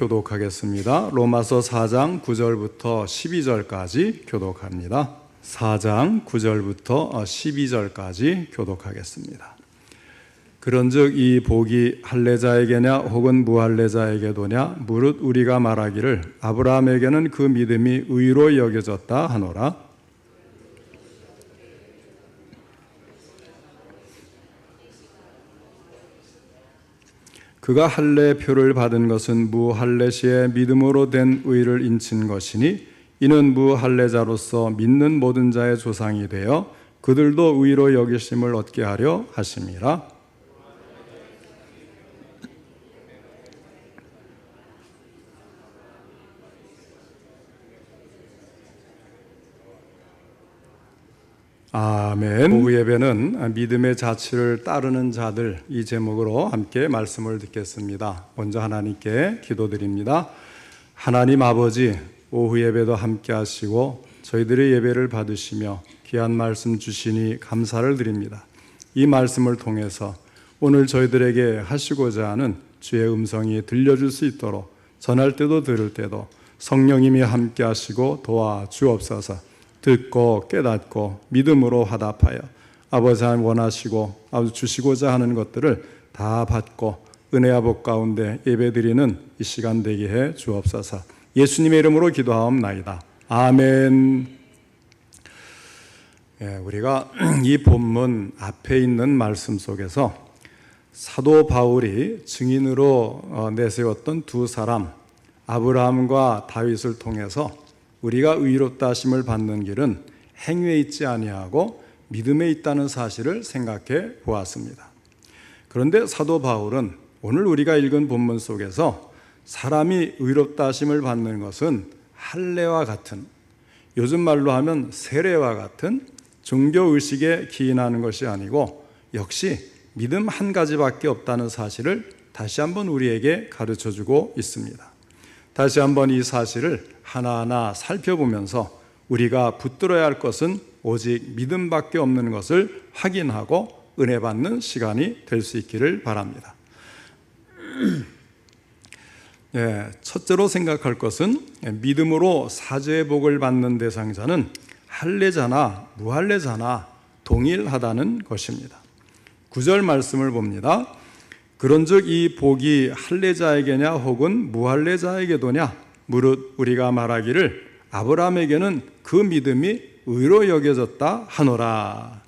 교독하겠습니다. 로마서 4장 9절부터 12절까지 교독합니다. 4장 9절부터 12절까지 교독하겠습니다. 그런즉 이 복이 할례자에게냐 혹은 무할례자에게도냐 무릇 우리가 말하기를 아브라함에게는 그 믿음이 의로 여겨졌다 하노라 그가 할례 표를 받은 것은 무할례 시에 믿음으로 된 의를 인친 것이니 이는 무할례자로서 믿는 모든 자의 조상이 되어 그들도 의로 여기심을 얻게 하려 하심이라 아멘. 오후 예배는 믿음의 자취를 따르는 자들 이 제목으로 함께 말씀을 듣겠습니다. 먼저 하나님께 기도드립니다. 하나님 아버지 오후 예배도 함께 하시고 저희들의 예배를 받으시며 귀한 말씀 주시니 감사를 드립니다. 이 말씀을 통해서 오늘 저희들에게 하시고자 하는 주의 음성이 들려줄 수 있도록 전할 때도 들을 때도 성령님이 함께 하시고 도와 주옵소서. 듣고 깨닫고 믿음으로 화답하여 아버지 하나님 원하시고 아버지 주시고자 하는 것들을 다 받고 은혜와 복 가운데 예배드리는 이 시간 되게 해 주옵소서. 예수님의 이름으로 기도하옵나이다. 아멘. 예, 우리가 이 본문 앞에 있는 말씀 속에서 사도 바울이 증인으로 어, 내세웠던 두 사람 아브라함과 다윗을 통해서 우리가 의롭다 하심을 받는 길은 행위에 있지 아니하고 믿음에 있다는 사실을 생각해 보았습니다. 그런데 사도 바울은 오늘 우리가 읽은 본문 속에서 사람이 의롭다 하심을 받는 것은 할례와 같은 요즘 말로 하면 세례와 같은 종교 의식에 기인하는 것이 아니고 역시 믿음 한 가지밖에 없다는 사실을 다시 한번 우리에게 가르쳐 주고 있습니다. 다시 한번 이 사실을 하나하나 살펴보면서 우리가 붙들어야 할 것은 오직 믿음밖에 없는 것을 확인하고 은혜 받는 시간이 될 수 있기를 바랍니다. 예, 첫째로 생각할 것은 믿음으로 사죄의 복을 받는 대상자는 할례자나 무할례자나 동일하다는 것입니다. 구절 말씀을 봅니다. 그런즉 이 복이 할례자에게냐 혹은 무할례자에게도냐 무릇 우리가 말하기를 아브라함에게는 그 믿음이 의로 여겨졌다 하노라.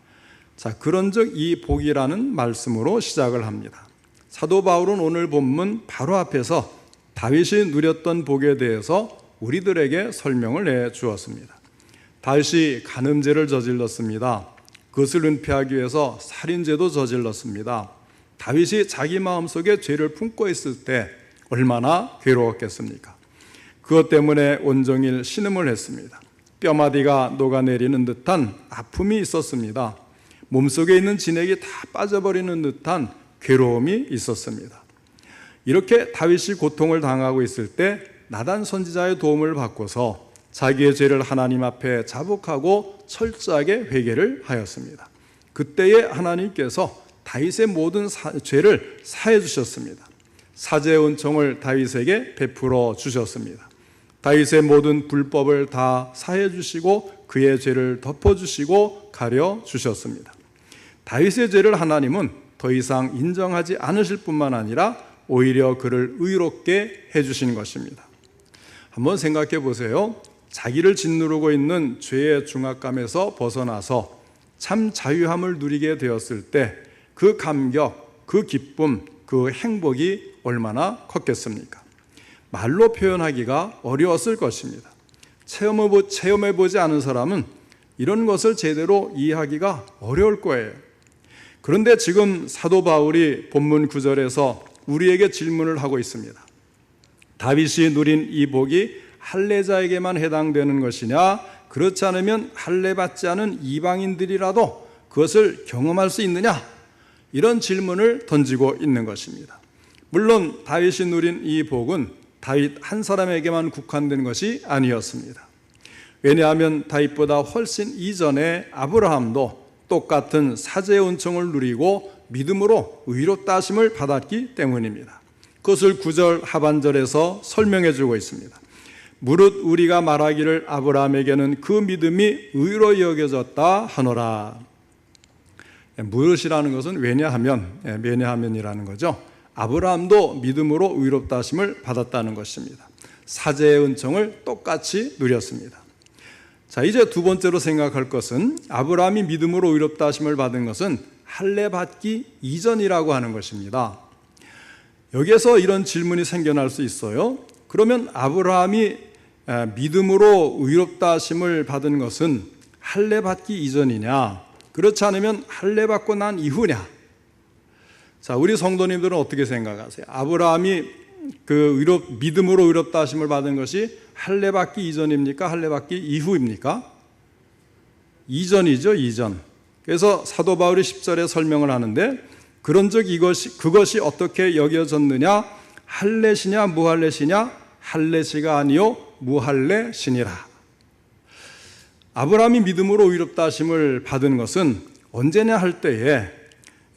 자, 그런즉 이 복이라는 말씀으로 시작을 합니다. 사도 바울은 오늘 본문 바로 앞에서 다윗이 누렸던 복에 대해서 우리들에게 설명을 해 주었습니다. 다윗이 간음죄를 저질렀습니다. 그것을 은폐하기 위해서 살인죄도 저질렀습니다. 다윗이 자기 마음속에 죄를 품고 있을 때 얼마나 괴로웠겠습니까? 그것 때문에 온종일 신음을 했습니다. 뼈마디가 녹아내리는 듯한 아픔이 있었습니다. 몸속에 있는 진액이 다 빠져버리는 듯한 괴로움이 있었습니다. 이렇게 다윗이 고통을 당하고 있을 때 나단 선지자의 도움을 받고서 자기의 죄를 하나님 앞에 자복하고 철저하게 회개를 하였습니다. 그때에 하나님께서 다윗의 모든 사, 죄를 사해 주셨습니다. 사죄의 은총을 다윗에게 베풀어 주셨습니다. 다윗의 모든 불법을 다 사해 주시고 그의 죄를 덮어 주시고 가려 주셨습니다. 다윗의 죄를 하나님은 더 이상 인정하지 않으실 뿐만 아니라 오히려 그를 의롭게 해 주신 것입니다. 한번 생각해 보세요. 자기를 짓누르고 있는 죄의 중압감에서 벗어나서 참 자유함을 누리게 되었을 때 그 감격, 그 기쁨, 그 행복이 얼마나 컸겠습니까? 말로 표현하기가 어려웠을 것입니다. 체험해 보지 않은 사람은 이런 것을 제대로 이해하기가 어려울 거예요. 그런데 지금 사도 바울이 본문 9절에서 우리에게 질문을 하고 있습니다. 다윗이 누린 이 복이 할례자에게만 해당되는 것이냐? 그렇지 않으면 할례 받지 않은 이방인들이라도 그것을 경험할 수 있느냐? 이런 질문을 던지고 있는 것입니다. 물론 다윗이 누린 이 복은 다윗 한 사람에게만 국한된 것이 아니었습니다. 왜냐하면 다윗보다 훨씬 이전에 아브라함도 똑같은 사제의 은총을 누리고 믿음으로 의롭다 하심을 받았기 때문입니다. 그것을 구절 하반절에서 설명해 주고 있습니다. 무릇 우리가 말하기를 아브라함에게는 그 믿음이 의로 여겨졌다 하노라. 예, 무릇이라는 것은 왜냐하면, 예, 왜냐하면이라는 거죠. 아브라함도 믿음으로 의롭다 하심을 받았다는 것입니다. 사제의 은총을 똑같이 누렸습니다. 자, 이제 두 번째로 생각할 것은 아브라함이 믿음으로 의롭다 하심을 받은 것은 할례 받기 이전이라고 하는 것입니다. 여기에서 이런 질문이 생겨날 수 있어요. 그러면 아브라함이 에, 믿음으로 의롭다 하심을 받은 것은 할례 받기 이전이냐? 그렇지 않으면 할례 받고 난 이후냐? 자, 우리 성도님들은 어떻게 생각하세요? 아브라함이 그 의롭 믿음으로 의롭다 하심을 받은 것이 할례 받기 이전입니까? 할례 받기 이후입니까? 이전이죠, 이전. 그래서 사도 바울이 10절에 설명을 하는데 그런즉 이것이 그것이 어떻게 여겨졌느냐? 할례시냐 무할례시냐? 할례시가 아니요 무할례시니라. 아브라함이 믿음으로 의롭다 하심을 받은 것은 언제냐 할 때에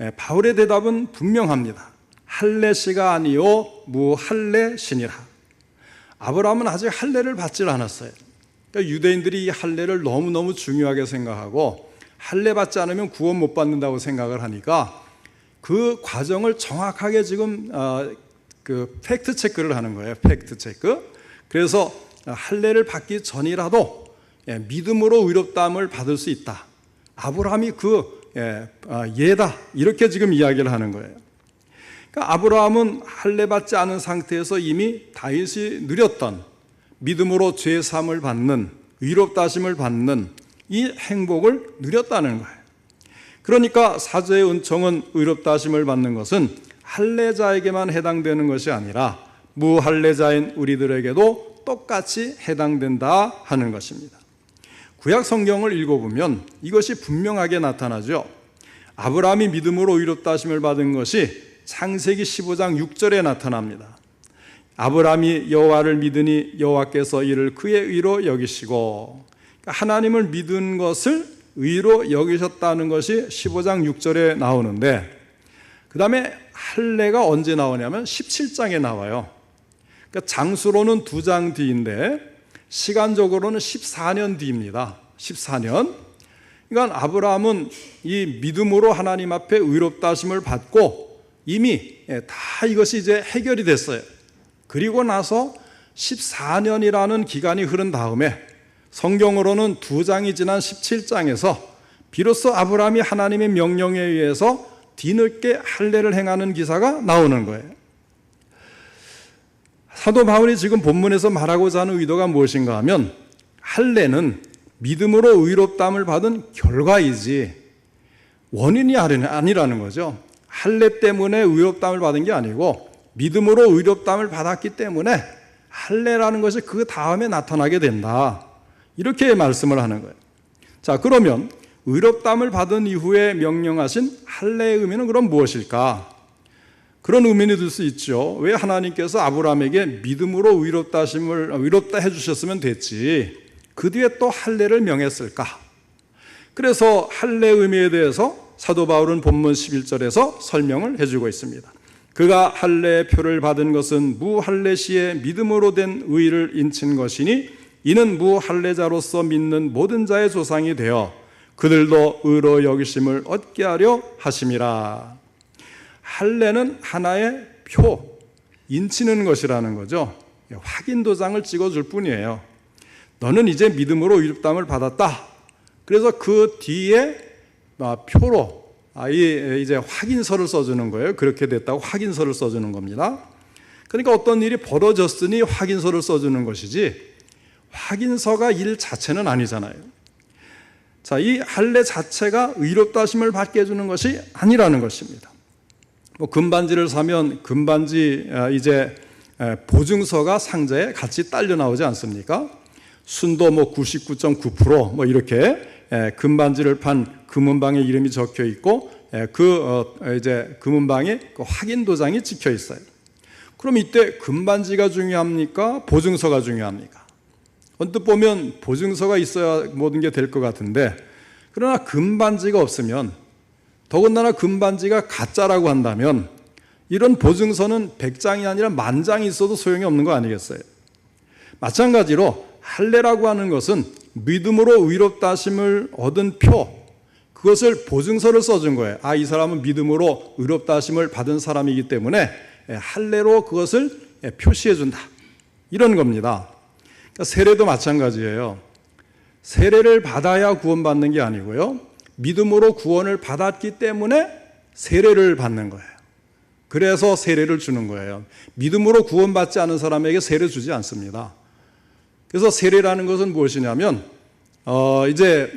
예, 바울의 대답은 분명합니다. 할례시가 아니요 무할례시니라. 아브라함은 아직 할례를 받질 않았어요. 그러니까 유대인들이 이 할례를 너무너무 중요하게 생각하고 할례 받지 않으면 구원 못 받는다고 생각을 하니까 그 과정을 정확하게 지금 어, 그 팩트 체크를 하는 거예요. 팩트 체크. 그래서 할례를 받기 전이라도 예, 믿음으로 의롭다함을 받을 수 있다. 아브라함이 그 예, 아, 예다 이렇게 지금 이야기를 하는 거예요. 그러니까 아브라함은 할례 받지 않은 상태에서 이미 다윗이 누렸던 믿음으로 죄 사함을 받는 의롭다 하심을 받는 이 행복을 누렸다는 거예요. 그러니까 사죄의 은총은 의롭다 하심을 받는 것은 할례자에게만 해당되는 것이 아니라 무할례자인 우리들에게도 똑같이 해당된다 하는 것입니다. 구약 성경을 읽어보면 이것이 분명하게 나타나죠. 아브라함이 믿음으로 의롭다 하심을 받은 것이 창세기 15장 6절에 나타납니다. 아브라함이 여호와를 믿으니 여호와께서 이를 그의 의로 여기시고 그러니까 하나님을 믿은 것을 의로 여기셨다는 것이 15장 6절에 나오는데 그 다음에 할례가 언제 나오냐면 17장에 나와요. 그러니까 장수로는 두 장 뒤인데 시간적으로는 14년 뒤입니다. 14년. 그러니까 아브라함은 이 믿음으로 하나님 앞에 의롭다 하심을 받고 이미 예, 다 이것이 이제 해결이 됐어요. 그리고 나서 14년이라는 기간이 흐른 다음에 성경으로는 두 장이 지난 17장에서 비로소 아브라함이 하나님의 명령에 의해서 뒤늦게 할례를 행하는 기사가 나오는 거예요. 사도 바울이 지금 본문에서 말하고자 하는 의도가 무엇인가 하면 할례는 믿음으로 의롭담을 받은 결과이지 원인이 아니라는 거죠. 할례 때문에 의롭담을 받은 게 아니고 믿음으로 의롭담을 받았기 때문에 할례라는 것이 그 다음에 나타나게 된다. 이렇게 말씀을 하는 거예요. 자, 그러면 의롭담을 받은 이후에 명령하신 할례의 의미는 그럼 무엇일까? 그런 의미는 들수 있죠. 왜 하나님께서 아브라함에게 믿음으로 의롭다 하심을 의롭다 해 주셨으면 됐지. 그 뒤에 또 할례를 명했을까? 그래서 할례 의미에 대해서 사도 바울은 본문 11절에서 설명을 해 주고 있습니다. 그가 할례의 표를 받은 것은 무할례 시에 믿음으로 된 의를 인친 것이니 이는 무할례자로서 믿는 모든 자의 조상이 되어 그들도 의로 여기심을 얻게 하려 하심이라. 할례는 하나의 표, 인치는 것이라는 거죠. 확인 도장을 찍어줄 뿐이에요. 너는 이제 믿음으로 의롭담을 받았다. 그래서 그 뒤에 아, 표로 아, 이제 확인서를 써주는 거예요. 그렇게 됐다고 확인서를 써주는 겁니다. 그러니까 어떤 일이 벌어졌으니 확인서를 써주는 것이지 확인서가 일 자체는 아니잖아요. 자, 이 할례 자체가 의롭다 하심을 받게 해주는 것이 아니라는 것입니다. 뭐 금반지를 사면 금반지 아, 이제 보증서가 상자에 같이 딸려 나오지 않습니까? 순도 뭐 99.9%뭐 이렇게 금반지를 판 금은방에 이름이 적혀 있고 그 어, 이제 금은방에 그 확인 도장이 찍혀 있어요. 그럼 이때 금반지가 중요합니까? 보증서가 중요합니까? 언뜻 보면 보증서가 있어야 모든 게 될 것 같은데 그러나 금반지가 없으면 더군다나 금반지가 가짜라고 한다면 이런 보증서는 100장이 아니라 만장이 있어도 소용이 없는 거 아니겠어요? 마찬가지로 할례라고 하는 것은 믿음으로 의롭다 하심을 얻은 표 그것을 보증서를 써준 거예요. 아, 이 사람은 믿음으로 의롭다 하심을 받은 사람이기 때문에 할례로 그것을 표시해 준다. 이런 겁니다. 그러니까 세례도 마찬가지예요. 세례를 받아야 구원받는 게 아니고요. 믿음으로 구원을 받았기 때문에 세례를 받는 거예요. 그래서 세례를 주는 거예요. 믿음으로 구원받지 않은 사람에게 세례 주지 않습니다. 그래서 세례라는 것은 무엇이냐면, 어, 이제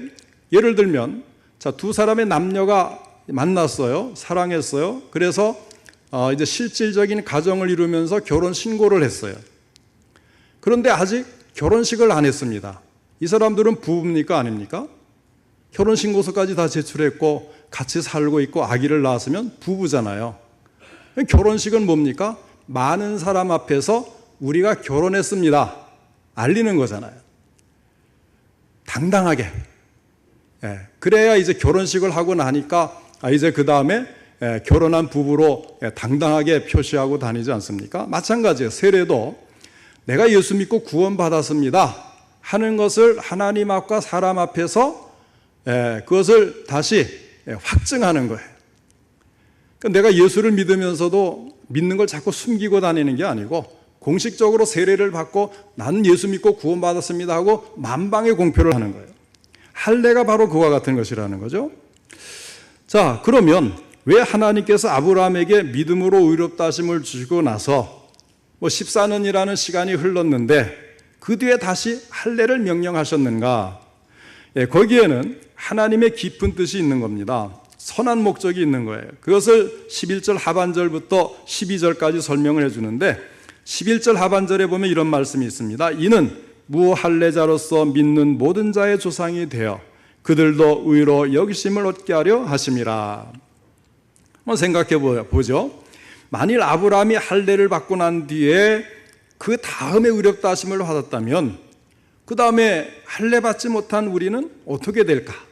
예를 들면, 자, 두 사람의 남녀가 만났어요. 사랑했어요. 그래서 어, 이제 실질적인 가정을 이루면서 결혼 신고를 했어요. 그런데 아직 결혼식을 안 했습니다. 이 사람들은 부부입니까? 아닙니까? 결혼 신고서까지 다 제출했고 같이 살고 있고 아기를 낳았으면 부부잖아요. 결혼식은 뭡니까? 많은 사람 앞에서 우리가 결혼했습니다. 알리는 거잖아요. 당당하게. 예, 그래야 이제 결혼식을 하고 나니까 아, 이제 그 다음에 예, 결혼한 부부로 예, 당당하게 표시하고 다니지 않습니까? 마찬가지예요. 세례도 내가 예수 믿고 구원받았습니다. 하는 것을 하나님 앞과 사람 앞에서 예, 그것을 다시 예, 확증하는 거예요. 그러니까 내가 예수를 믿으면서도 믿는 걸 자꾸 숨기고 다니는 게 아니고 공식적으로 세례를 받고 나는 예수 믿고 구원받았습니다 하고 만방의 공표를 하는 거예요. 할례가 바로 그와 같은 것이라는 거죠. 자, 그러면 왜 하나님께서 아브라함에게 믿음으로 의롭다 하심을 주시고 나서 뭐 14년이라는 시간이 흘렀는데 그 뒤에 다시 할례를 명령하셨는가? 예, 거기에는 하나님의 깊은 뜻이 있는 겁니다. 선한 목적이 있는 거예요. 그것을 11절 하반절부터 12절까지 설명을 해 주는데 11절 하반절에 보면 이런 말씀이 있습니다. 이는 무할례자로서 믿는 모든 자의 조상이 되어 그들도 의로 여기심을 얻게 하려 하심이라. 한번 생각해 보죠. 만일 아브라함이 할례를 받고 난 뒤에 그 다음에 의롭다 하심을 받았다면 그 다음에 할례 받지 못한 우리는 어떻게 될까?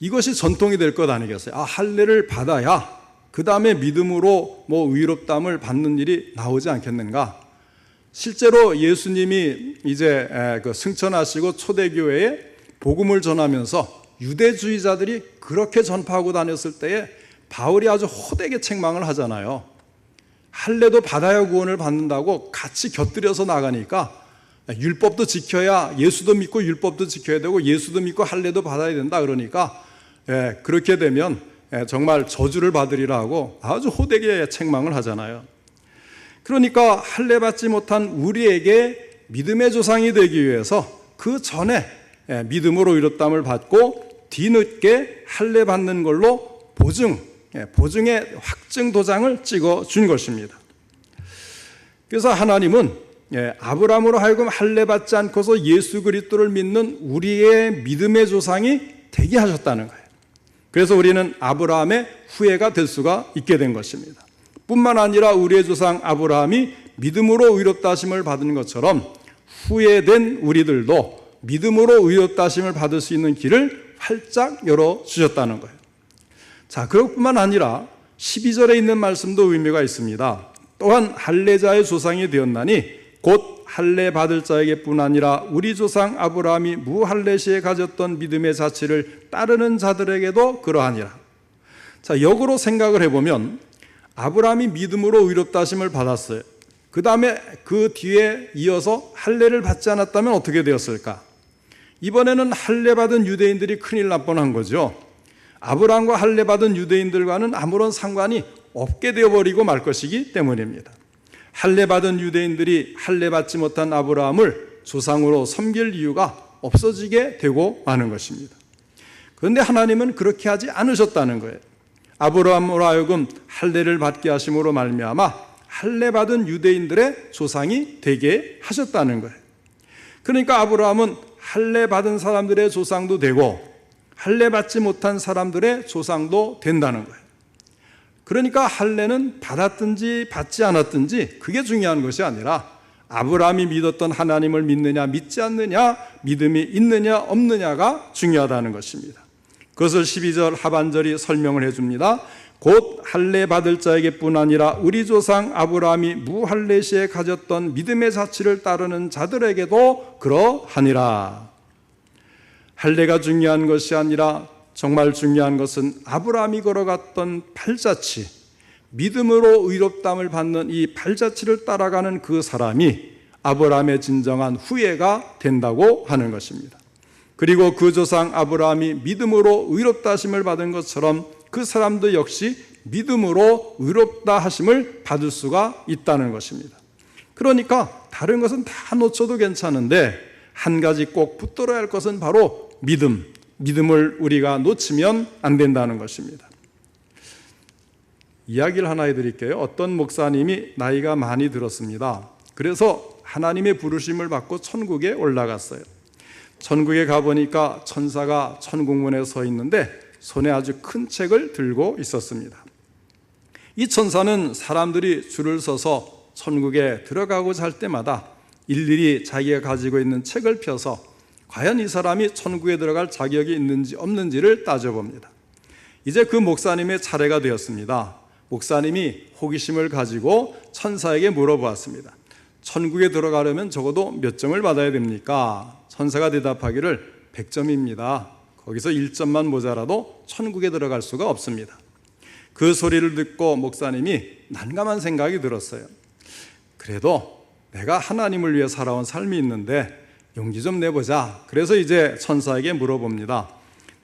이것이 전통이 될 것 아니겠어요? 아, 할례를 받아야 그 다음에 믿음으로 뭐 의롭담을 받는 일이 나오지 않겠는가? 실제로 예수님이 이제 그 승천하시고 초대교회에 복음을 전하면서 유대주의자들이 그렇게 전파하고 다녔을 때에 바울이 아주 호되게 책망을 하잖아요. 할례도 받아야 구원을 받는다고 같이 곁들여서 나가니까 율법도 지켜야 예수도 믿고 율법도 지켜야 되고 예수도 믿고 할례도 받아야 된다 그러니까 예, 그렇게 되면 예, 정말 저주를 받으리라고 아주 호되게 책망을 하잖아요. 그러니까 할례 받지 못한 우리에게 믿음의 조상이 되기 위해서 그 전에 예, 믿음으로 의롭담을 받고 뒤늦게 할례 받는 걸로 보증 예, 보증의 확증 도장을 찍어 준 것입니다. 그래서 하나님은 예, 아브라함으로 하여금 할례 받지 않고서 예수 그리스도를 믿는 우리의 믿음의 조상이 되게 하셨다는 거예요. 그래서 우리는 아브라함의 후예가 될 수가 있게 된 것입니다. 뿐만 아니라 우리의 조상 아브라함이 믿음으로 의롭다 하심을 받은 것처럼 후예된 우리들도 믿음으로 의롭다 하심을 받을 수 있는 길을 활짝 열어 주셨다는 거예요. 자, 그것뿐만 아니라 12절에 있는 말씀도 의미가 있습니다. 또한 할례자의 조상이 되었나니 곧 할례 받을 자에게뿐 아니라 우리 조상 아브라함이 무할례 시에 가졌던 믿음의 자취를 따르는 자들에게도 그러하니라. 자, 역으로 생각을 해 보면 아브라함이 믿음으로 의롭다 하심을 받았어요. 그 다음에 그 뒤에 이어서 할례를 받지 않았다면 어떻게 되었을까? 이번에는 할례 받은 유대인들이 큰일 날 뻔한 거죠. 아브라함과 할례 받은 유대인들과는 아무런 상관이 없게 되어 버리고 말 것이기 때문입니다. 할례 받은 유대인들이 할례 받지 못한 아브라함을 조상으로 섬길 이유가 없어지게 되고 마는 것입니다. 그런데 하나님은 그렇게 하지 않으셨다는 거예요. 아브라함으로 하여금 할례를 받게 하심으로 말미암아 할례 받은 유대인들의 조상이 되게 하셨다는 거예요. 그러니까 아브라함은 할례 받은 사람들의 조상도 되고 할례 받지 못한 사람들의 조상도 된다는 거예요. 그러니까 할례는 받았든지 받지 않았든지 그게 중요한 것이 아니라 아브라함이 믿었던 하나님을 믿느냐 믿지 않느냐 믿음이 있느냐 없느냐가 중요하다는 것입니다. 그것을 12절 하반절이 설명을 해 줍니다. 곧 할례 받을 자에게뿐 아니라 우리 조상 아브라함이 무할례 시에 가졌던 믿음의 자치를 따르는 자들에게도 그러하니라. 할례가 중요한 것이 아니라 정말 중요한 것은 아브라함이 걸어갔던 발자취, 믿음으로 의롭담을 받는 이 발자취를 따라가는 그 사람이 아브라함의 진정한 후예가 된다고 하는 것입니다. 그리고 그 조상 아브라함이 믿음으로 의롭다 하심을 받은 것처럼 그 사람도 역시 믿음으로 의롭다 하심을 받을 수가 있다는 것입니다. 그러니까 다른 것은 다 놓쳐도 괜찮은데 한 가지 꼭 붙들어야 할 것은 바로 믿음. 믿음을 우리가 놓치면 안 된다는 것입니다. 이야기를 하나 해드릴게요. 어떤 목사님이 나이가 많이 들었습니다. 그래서 하나님의 부르심을 받고 천국에 올라갔어요. 천국에 가보니까 천사가 천국문에 서 있는데 손에 아주 큰 책을 들고 있었습니다. 이 천사는 사람들이 줄을 서서 천국에 들어가고자 할 때마다 일일이 자기가 가지고 있는 책을 펴서 과연 이 사람이 천국에 들어갈 자격이 있는지 없는지를 따져봅니다. 이제 그 목사님의 차례가 되었습니다. 목사님이 호기심을 가지고 천사에게 물어보았습니다. 천국에 들어가려면 적어도 몇 점을 받아야 됩니까? 천사가 대답하기를 100점입니다. 거기서 1점만 모자라도 천국에 들어갈 수가 없습니다. 그 소리를 듣고 목사님이 난감한 생각이 들었어요. 그래도 내가 하나님을 위해 살아온 삶이 있는데 용기 좀 내보자. 그래서 이제 천사에게 물어봅니다.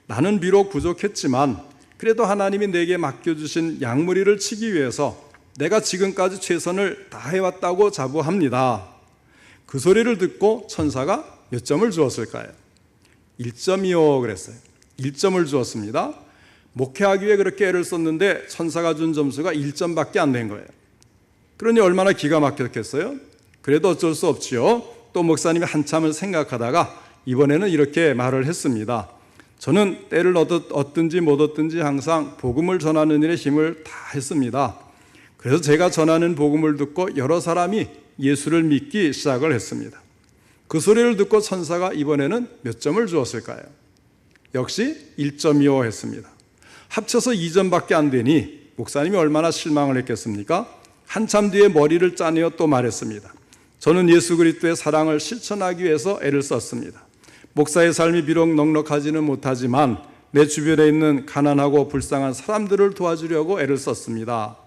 나는 비록 부족했지만 그래도 하나님이 내게 맡겨주신 양무리를 치기 위해서 내가 지금까지 최선을 다해왔다고 자부합니다. 그 소리를 듣고 천사가 몇 점을 주었을까요? 1점이요 그랬어요. 1점을 주었습니다. 목회하기 위해 그렇게 애를 썼는데 천사가 준 점수가 1점밖에 안 된 거예요. 그러니 얼마나 기가 막혔겠어요? 그래도 어쩔 수 없지요. 또 목사님이 한참을 생각하다가 이번에는 이렇게 말을 했습니다. 저는 때를 얻든지 못 얻든지 항상 복음을 전하는 일에 힘을 다 했습니다. 그래서 제가 전하는 복음을 듣고 여러 사람이 예수를 믿기 시작을 했습니다. 그 소리를 듣고 천사가 이번에는 몇 점을 주었을까요? 역시 1.25 했습니다. 합쳐서 2점밖에 안 되니 목사님이 얼마나 실망을 했겠습니까? 한참 뒤에 머리를 짜내어 또 말했습니다. 저는 예수 그리스도의 사랑을 실천하기 위해서 애를 썼습니다. 목사의 삶이 비록 넉넉하지는 못하지만 내 주변에 있는 가난하고 불쌍한 사람들을 도와주려고 애를 썼습니다.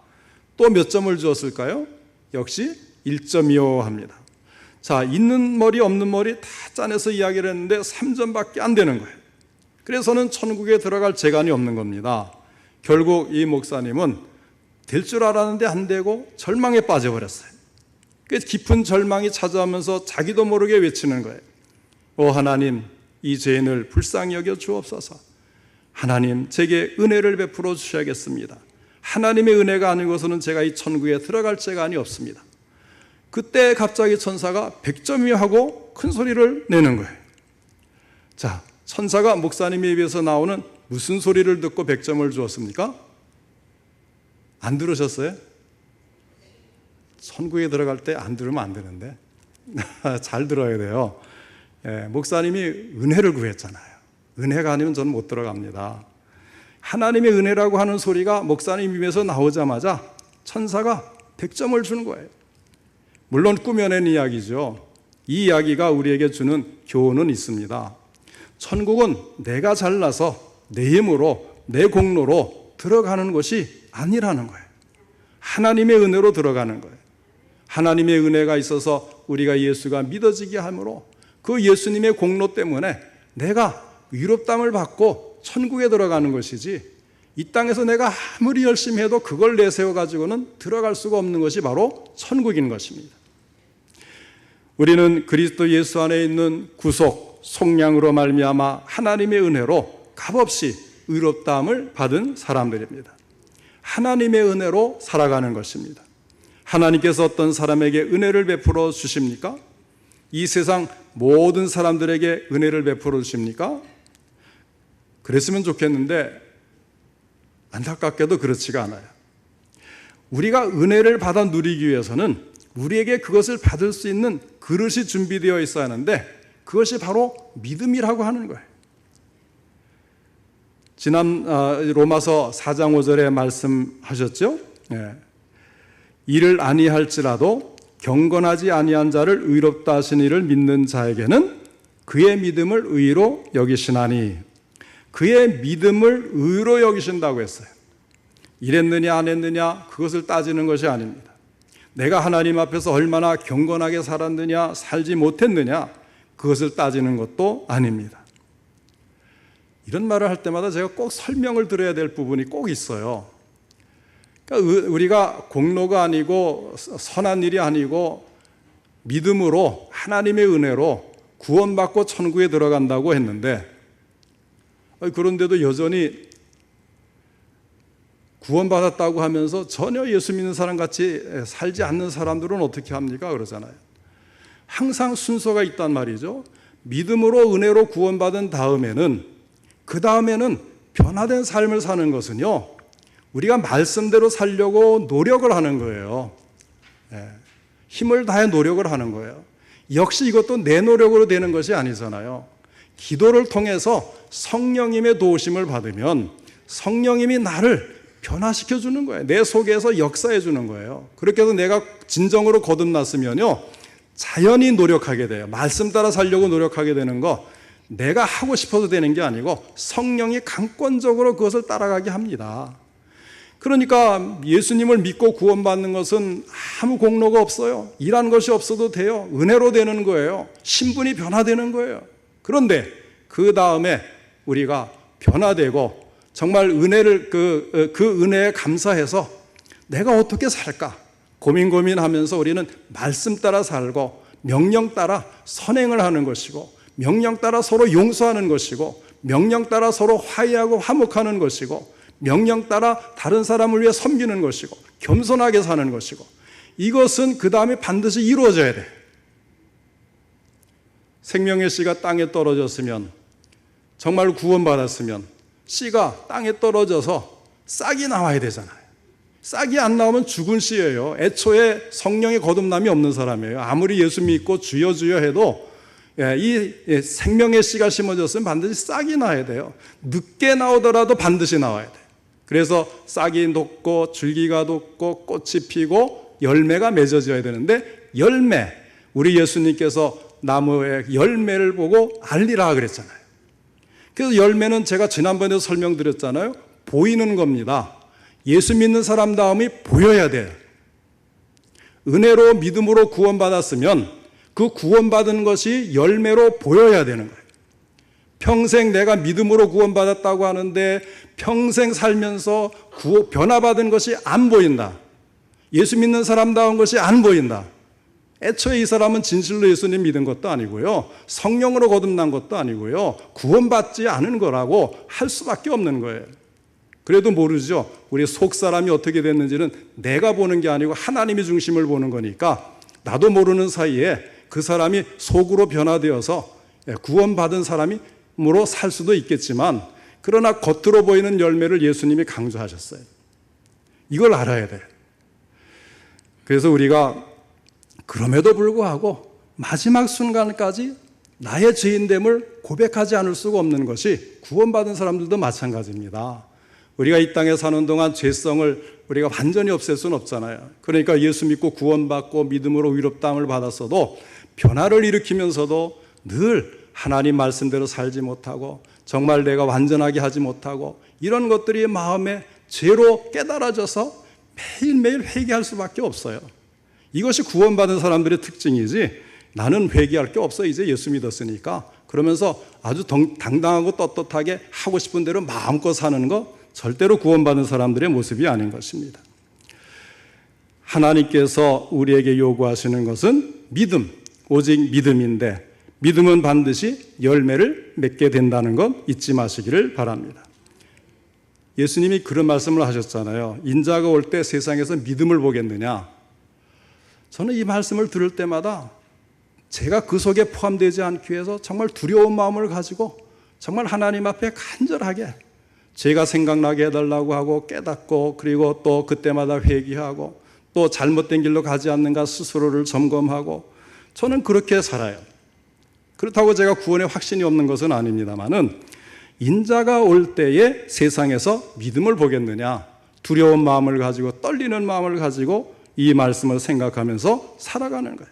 또 몇 점을 주었을까요? 역시 1.25 합니다. 자, 있는 머리 없는 머리 다 짜내서 이야기를 했는데 3점밖에 안 되는 거예요. 그래서는 천국에 들어갈 재간이 없는 겁니다. 결국 이 목사님은 될 줄 알았는데 안 되고 절망에 빠져버렸어요. 그 깊은 절망이 찾아오면서 자기도 모르게 외치는 거예요. 오 하나님, 이 죄인을 불쌍히 여겨 주옵소서. 하나님, 제게 은혜를 베풀어 주셔야겠습니다. 하나님의 은혜가 아니고서는 제가 이 천국에 들어갈 재간이 없습니다. 그때 갑자기 천사가 100점이 하고 큰 소리를 내는 거예요. 자, 천사가 목사님에 비해서 나오는 무슨 소리를 듣고 100점을 주었습니까? 안 들으셨어요? 천국에 들어갈 때 안 들으면 안 되는데. 잘 들어야 돼요. 예, 목사님이 은혜를 구했잖아요. 은혜가 아니면 저는 못 들어갑니다. 하나님의 은혜라고 하는 소리가 목사님 입에서 나오자마자 천사가 100점을 주는 거예요. 물론 꾸며낸 이야기죠. 이 이야기가 우리에게 주는 교훈은 있습니다. 천국은 내가 잘나서 내 힘으로 내 공로로 들어가는 것이 아니라는 거예요. 하나님의 은혜로 들어가는 거예요. 하나님의 은혜가 있어서 우리가 예수가 믿어지게 하므로 그 예수님의 공로 때문에 내가 위롭담을 받고 천국에 들어가는 것이지 이 땅에서 내가 아무리 열심히 해도 그걸 내세워 가지고는 들어갈 수가 없는 것이 바로 천국인 것입니다. 우리는 그리스도 예수 안에 있는 구속 속량으로 말미암아 하나님의 은혜로 값없이 의롭다함을 받은 사람들입니다. 하나님의 은혜로 살아가는 것입니다. 하나님께서 어떤 사람에게 은혜를 베풀어 주십니까? 이 세상 모든 사람들에게 은혜를 베풀어 주십니까? 그랬으면 좋겠는데 안타깝게도 그렇지가 않아요. 우리가 은혜를 받아 누리기 위해서는 우리에게 그것을 받을 수 있는 그릇이 준비되어 있어야 하는데 그것이 바로 믿음이라고 하는 거예요. 지난 아, 로마서 4장 5절에 말씀하셨죠? 예. 이를 아니할지라도 경건하지 아니한 자를 의롭다 하신 이를 믿는 자에게는 그의 믿음을 의로 여기시나니 그의 믿음을 의로 여기신다고 했어요. 이랬느냐 안 했느냐 그것을 따지는 것이 아닙니다. 내가 하나님 앞에서 얼마나 경건하게 살았느냐 살지 못했느냐 그것을 따지는 것도 아닙니다. 이런 말을 할 때마다 제가 꼭 설명을 드려야 될 부분이 꼭 있어요. 그러니까 우리가 공로가 아니고 선한 일이 아니고 믿음으로 하나님의 은혜로 구원받고 천국에 들어간다고 했는데 그런데도 여전히 구원받았다고 하면서 전혀 예수 믿는 사람 같이 살지 않는 사람들은 어떻게 합니까? 그러잖아요. 항상 순서가 있단 말이죠. 믿음으로 은혜로 구원받은 다음에는 그 다음에는 변화된 삶을 사는 것은요. 우리가 말씀대로 살려고 노력을 하는 거예요. 예. 힘을 다해 노력을 하는 거예요. 역시 이것도 내 노력으로 되는 것이 아니잖아요. 기도를 통해서 성령님의 도우심을 받으면 성령님이 나를 변화시켜 주는 거예요. 내 속에서 역사해 주는 거예요. 그렇게 해서 내가 진정으로 거듭났으면요. 자연히 노력하게 돼요. 말씀 따라 살려고 노력하게 되는 거 내가 하고 싶어서 되는 게 아니고 성령이 강권적으로 그것을 따라가게 합니다. 그러니까 예수님을 믿고 구원받는 것은 아무 공로가 없어요. 일한 것이 없어도 돼요. 은혜로 되는 거예요. 신분이 변화되는 거예요. 그런데 그 다음에 우리가 변화되고 정말 은혜를 그, 그 은혜에 감사해서 내가 어떻게 살까 고민 고민하면서 우리는 말씀 따라 살고 명령 따라 선행을 하는 것이고 명령 따라 서로 용서하는 것이고 명령 따라 서로 화해하고 화목하는 것이고 명령 따라 다른 사람을 위해 섬기는 것이고 겸손하게 사는 것이고 이것은 그 다음에 반드시 이루어져야 돼. 생명의 씨가 땅에 떨어졌으면 정말 구원받았으면 씨가 땅에 떨어져서 싹이 나와야 되잖아요. 싹이 안 나오면 죽은 씨예요. 애초에 성령의 거듭남이 없는 사람이에요. 아무리 예수 믿고 주여 주여 해도 예, 이 생명의 씨가 심어졌으면 반드시 싹이 나야 돼요. 늦게 나오더라도 반드시 나와야 돼. 그래서 싹이 돋고 줄기가 돋고 꽃이 피고 열매가 맺어져야 되는데 열매 우리 예수님께서 나무의 열매를 보고 알리라 그랬잖아요. 그래서 열매는 제가 지난번에도 설명드렸잖아요. 보이는 겁니다. 예수 믿는 사람 다음이 보여야 돼요. 은혜로 믿음으로 구원받았으면 그 구원받은 것이 열매로 보여야 되는 거예요. 평생 내가 믿음으로 구원받았다고 하는데 평생 살면서 구호, 변화받은 것이 안 보인다. 예수 믿는 사람다운 것이 안 보인다. 애초에 이 사람은 진실로 예수님 믿은 것도 아니고요. 성령으로 거듭난 것도 아니고요. 구원받지 않은 거라고 할 수밖에 없는 거예요. 그래도 모르죠. 우리 속 사람이 어떻게 됐는지는 내가 보는 게 아니고 하나님이 중심을 보는 거니까 나도 모르는 사이에 그 사람이 속으로 변화되어서 구원받은 사람이 으로 살 수도 있겠지만 그러나 겉으로 보이는 열매를 예수님이 강조하셨어요. 이걸 알아야 돼. 그래서 우리가 그럼에도 불구하고 마지막 순간까지 나의 죄인됨을 고백하지 않을 수가 없는 것이 구원받은 사람들도 마찬가지입니다. 우리가 이 땅에 사는 동안 죄성을 우리가 완전히 없앨 수는 없잖아요. 그러니까 예수 믿고 구원받고 믿음으로 위롭다함을 받았어도 변화를 일으키면서도 늘 하나님 말씀대로 살지 못하고 정말 내가 완전하게 하지 못하고 이런 것들이 마음에 죄로 깨달아져서 매일매일 회개할 수밖에 없어요. 이것이 구원받은 사람들의 특징이지 나는 회개할 게 없어 이제 예수 믿었으니까 그러면서 아주 당당하고 떳떳하게 하고 싶은 대로 마음껏 사는 거 절대로 구원받은 사람들의 모습이 아닌 것입니다. 하나님께서 우리에게 요구하시는 것은 믿음, 오직 믿음인데 믿음은 반드시 열매를 맺게 된다는 것 잊지 마시기를 바랍니다. 예수님이 그런 말씀을 하셨잖아요. 인자가 올 때 세상에서 믿음을 보겠느냐? 저는 이 말씀을 들을 때마다 제가 그 속에 포함되지 않기 위해서 정말 두려운 마음을 가지고 정말 하나님 앞에 간절하게 제가 생각나게 해달라고 하고 깨닫고 그리고 또 그때마다 회개하고 또 잘못된 길로 가지 않는가 스스로를 점검하고 저는 그렇게 살아요. 그렇다고 제가 구원에 확신이 없는 것은 아닙니다만은 인자가 올 때에 세상에서 믿음을 보겠느냐? 두려운 마음을 가지고 떨리는 마음을 가지고 이 말씀을 생각하면서 살아가는 거예요.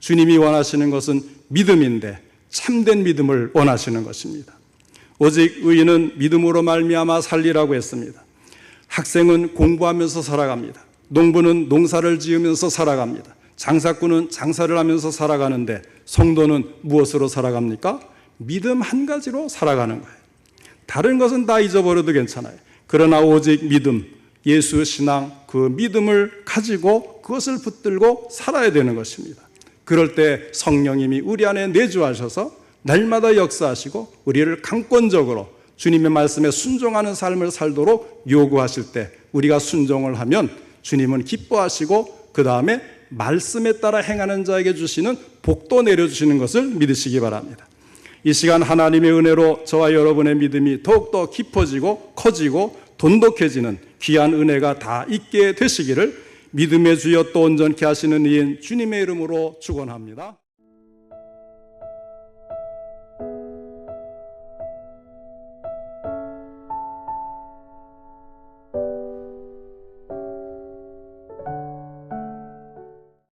주님이 원하시는 것은 믿음인데 참된 믿음을 원하시는 것입니다. 오직 의인은 믿음으로 말미암아 살리라고 했습니다. 학생은 공부하면서 살아갑니다. 농부는 농사를 지으면서 살아갑니다. 장사꾼은 장사를 하면서 살아가는데 성도는 무엇으로 살아갑니까? 믿음 한 가지로 살아가는 거예요. 다른 것은 다 잊어버려도 괜찮아요. 그러나 오직 믿음, 예수 신앙, 그 믿음을 가지고 그것을 붙들고 살아야 되는 것입니다. 그럴 때 성령님이 우리 안에 내주하셔서 날마다 역사하시고 우리를 강권적으로 주님의 말씀에 순종하는 삶을 살도록 요구하실 때 우리가 순종을 하면 주님은 기뻐하시고 그 다음에 말씀에 따라 행하는 자에게 주시는 복도 내려주시는 것을 믿으시기 바랍니다. 이 시간 하나님의 은혜로 저와 여러분의 믿음이 더욱더 깊어지고 커지고 돈독해지는 귀한 은혜가 다 있게 되시기를 믿음의 주여 또 온전케 하시는 이인 주님의 이름으로 축원합니다.